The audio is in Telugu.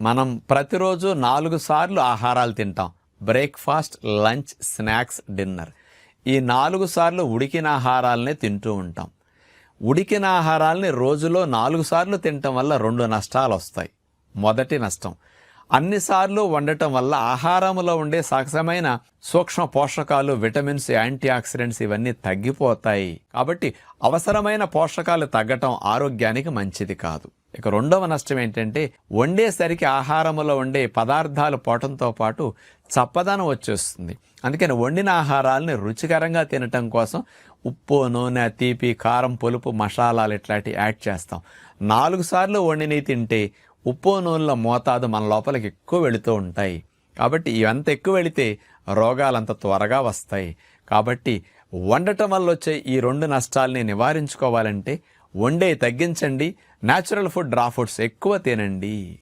మనం ప్రతిరోజు నాలుగు సార్లు ఆహారాలు తింటాం. Breakfast lunch snacks dinner. ఈ నాలుగు సార్లు ఉడికిన ఆహారాలనే తింటూ ఉంటాం. ఉడికిన ఆహారాలని రోజులో నాలుగు సార్లు తినటం వల్ల రెండు నష్టాలు వస్తాయి మొదటి నష్టం. అన్నిసార్లు వండటం వల్ల ఆహారంలో ఉండే సహజమైన సూక్ష్మ పోషకాలు విటమిన్స్ యాంటీ ఆక్సిడెంట్స్ ఇవన్నీ తగ్గిపోతాయి. కాబట్టి అవసరమైన పోషకాలు తగ్గటం ఆరోగ్యానికి మంచిది కాదు. ఇక రెండవ నష్టం ఏంటంటే వండేసరికి ఆహారంలో ఉండే పదార్థాలు పోవటంతో పాటు చప్పదనం వచ్చేస్తుంది. అందుకని వండిన ఆహారాలని రుచికరంగా తినటం కోసం ఉప్పు నూనె తీపి కారం పులుపు మసాలాలు ఇట్లాంటివి యాడ్ చేస్తాం. నాలుగు సార్లు వండినవి తింటే ఉప్పు నూనెల మోతాదు మన లోపలికి ఎక్కువ వెళుతూ ఉంటాయి. కాబట్టి ఇవంత ఎక్కువ వెళితే రోగాలు అంత త్వరగా వస్తాయి. కాబట్టి వండటం వల్ల వచ్చే ఈ రెండు నష్టాలని నివారించుకోవాలంటే వండే తగ్గించండి. న్యాచురల్ ఫుడ్ రా ఫుడ్స్ ఎక్కువ తినండి.